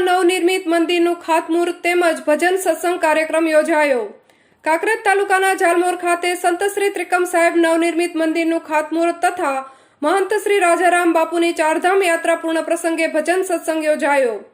નવનિર્મિત મંદિરનું ખાતમુહૂર્ત તથા મહંત શ્રી રાજારામ બાપુની ચારધામ યાત્રા પૂર્ણ પ્રસંગે ભજન સત્સંગ યોજાયો.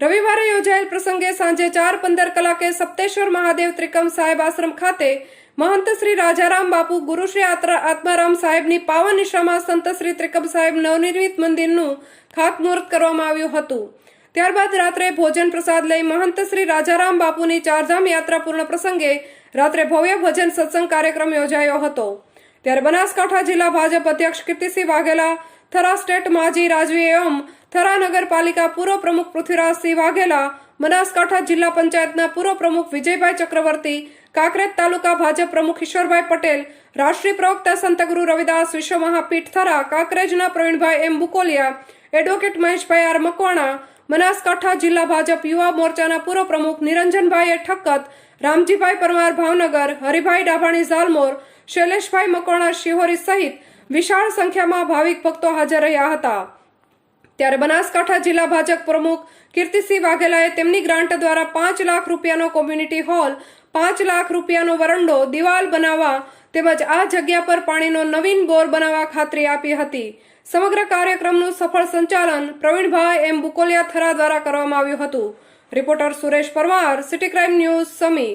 રવિવારે યોજાયેલ પ્રસંગે સાંજે ચાર પંદર કલાકે સપ્તેશ્વર મહાદેવ ત્રિકમ સાહેબ આશ્રમ ખાતે મહંત શ્રી રાજારામ બાપુ ગુરુ શ્રી આત્મારામ સાહેબની પાવન નિશામાં સંત શ્રી ત્રિકમ સાહેબ નવનિર્મિત મંદિરનું ખાતમુહૂર્ત કરવામાં આવ્યું હતું. ત્યારબાદ રાત્રે ભોજન પ્રસાદ લઈ મહંત શ્રી રાજારામ બાપુની ચારધામ યાત્રા પૂર્ણ પ્રસંગે રાત્રે ભવ્ય ભજન સત્સંગ કાર્યક્રમ યોજાયો હતો. ત્યારે બનાસકાંઠા જિલ્લા ભાજપ અધ્યક્ષ કીર્તિસિંહ વાઘેલા, થરા સ્ટેટ માજી રાજવી એમ થરા નગરપાલિકા પૂર્વ પ્રમુખ પૃથ્વીરાજસિંહ વાઘેલા બનાસકાંઠા જિલ્લા પંચાયતના પૂર્વ પ્રમુખ વિજયભાઈ ચક્રવર્તી, કાંકરેજ તાલુકા ભાજપ પ્રમુખ ઈશ્વરભાઈ પટેલ, રાષ્ટ્રીય પ્રવક્તા સંતગુરુ રવિદાસ, વિશ્વ Mahapeeth Thara, કાંકરેજના Pravinbhai M Bukoliya, advocate Maheshbhai R Makwana, Banaskantha જિલ્લા ભાજપ યુવા મોરચાના પૂર્વ પ્રમુખ નિરંજનભાઈ ઠક્કત, રામજીભાઈ પરમાર ભાવનગર, હરિભાઈ ડાભાણી ઝાલમોર, શૈલેષભાઈ મકવાણા શિહોરી સહિત વિશાળ સંખ્યામાં ભાવિક ભક્તો હાજર રહ્યા હતા. ત્યારે બનાસકાંઠા જિલ્લા ભાજપ પ્રમુખ કીર્તિસિંહ વાઘેલાએ તેમની ગ્રાન્ટ દ્વારા પાંચ લાખ રૂપિયાનો કોમ્યુનિટી હોલ, પાંચ લાખ રૂપિયાનો વરંડો, દિવાલ બનાવવા તેમજ આ જગ્યા પર પાણીનો નવીન બોર બનાવવા ખાતરી આપી હતી. સમગ્ર કાર્યક્રમનું સફળ સંચાલન પ્રવીણભાઈ એમ બુકોલિયા થરા દ્વારા કરવામાં આવ્યું હતું. Reporter Suresh Parmar, city crime news Sami.